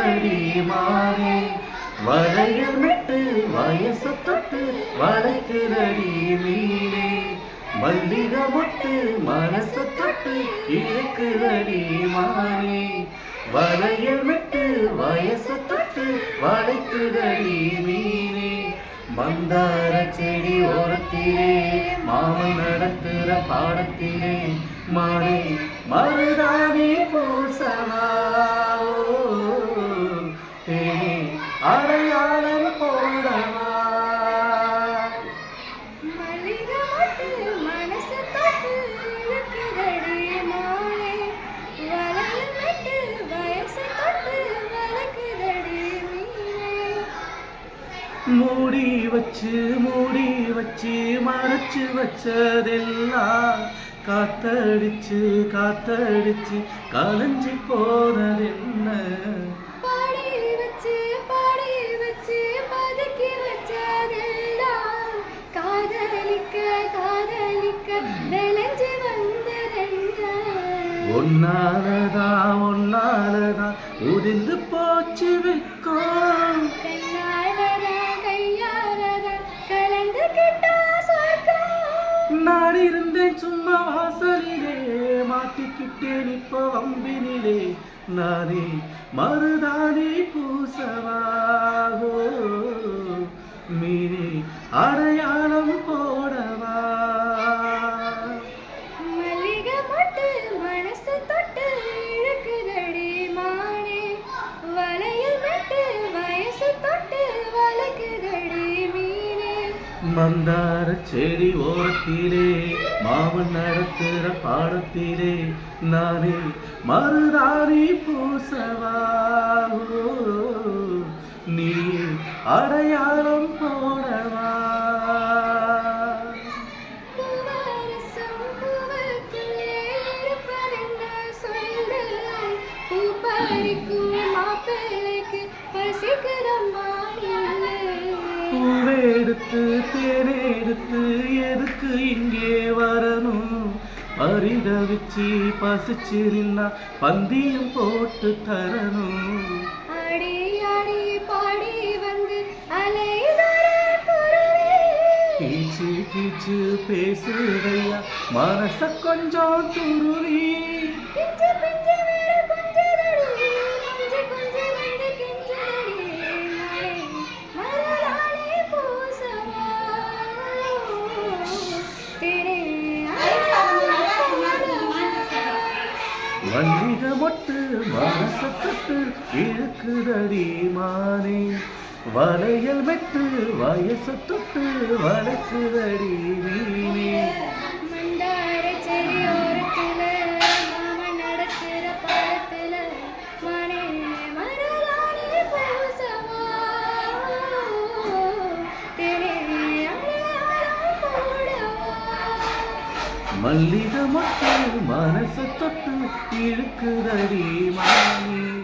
வளைக்குதடி மாறே வளையல் விட்டு வயசு தொட்டு வளைக்குதடி மீனே. மல்லிக மொட்டு மனசு தொட்டு இழுக்குதடி மாறே வளையல் விட்டு வயசு தொட்டு வளைக்குதடி மீனே. மந்தார செடி ஓரத்திலே மாமன் நடத்துற பாடத்திலே மாறே மருதானி பூசவா தேனே அடையாளம் போடவா மூடி வச்சு மூடி வச்சு மறைச்சு வச்சதெல்லாம் காத்தடிச்சு காத்தடிச்சு கலைஞ்சு போனதெல்லாம் ஒன்னாலதான் ஒன்னாலதான் உதிர்ந்து போச்சு சொர்க்கம். நான் இருந்தேன் சும்மா வாசலிலே மாட்டிக்கிட்டேன் இப்போ வம்பினிலே. நானே மருதானி பூசவாகோ மீனே அடையாளம் மனசு தொட்டு இழுக்குதடி மானே. வளையல் விட்டு வயசு தொட்டு வளர்க்குதடி மீனே. மந்தார செடி ஓரத்திலே மாமன் நடத்துகிற பாடத்திலே நானே மருதாணி பூசவா. நீ அடையாளம் போ பூவெடுத்து தேனெடுத்து எதுக்கு இங்கே வரணும்? பரிதவிச்சு பசிச்சிருந்தா பந்தியம் போட்டு தரணும். ஆடி ஆடி பாடி வந்து கீச்சு கீச்சு பேசுதையா மனச கொஞ்சம் துருவி. மல்லிக மொட்டு மனசத்தட்டு தொட்டு இழுக்குதடி மானே. வளையல் வெட்டு வயச தொட்டு வளர்க்குதடி மீனே மல்லிக மொட்டு மனசு தொட்டு இழுக்குதடி மானே.